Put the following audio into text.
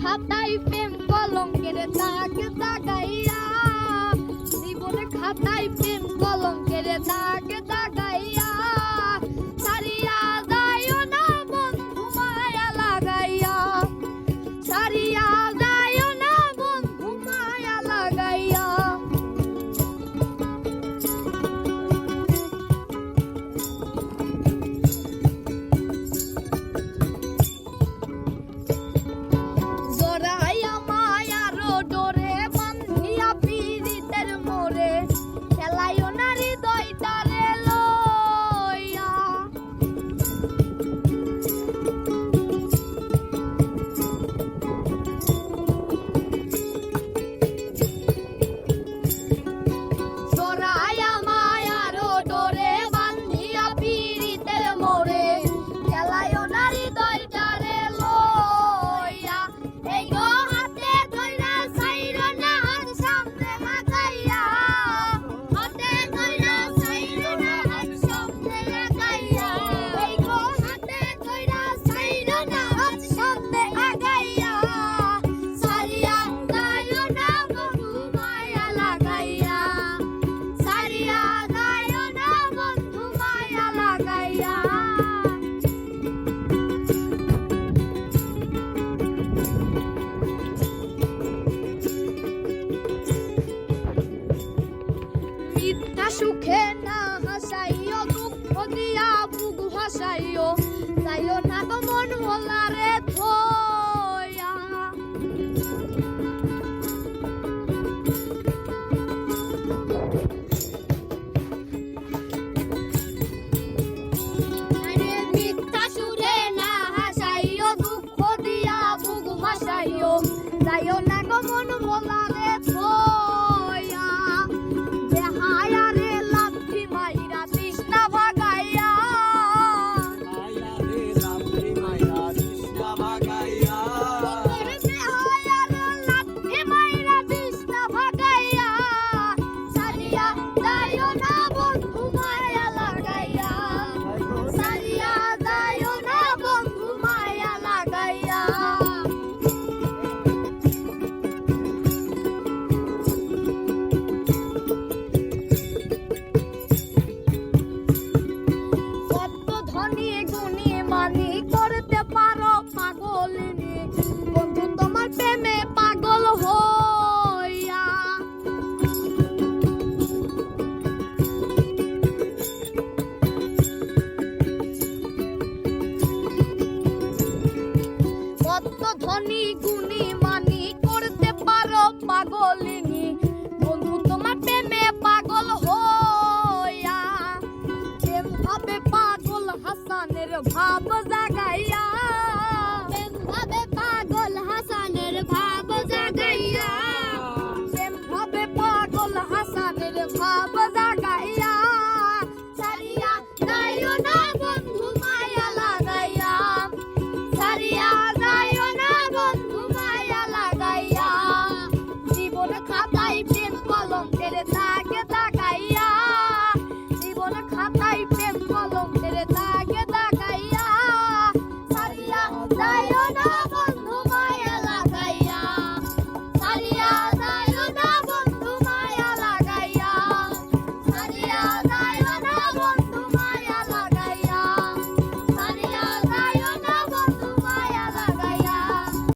খাতাই প্রেম কলঙ্কের দাগ দাগাইয়া জীবন খাতাই প্রেম সুখে না হাসাইও, দুঃখ দিয়া বুক ভাসাইও। যাইও না গো মন হলারে ধোয়া। মিথ্যা সুরে না হাসাইও, দুঃখ দিয়া বুক ভাসাইও। যাইও না গো মন হলারে ধোয়া। ধনী গুণী মানি করতে পারো পাগলিনী। বন্ধু, তোমার প্রেমে পাগল হইয়া। প্রেম পাগল হাসানের ভাব জাগাইয়া। さよなら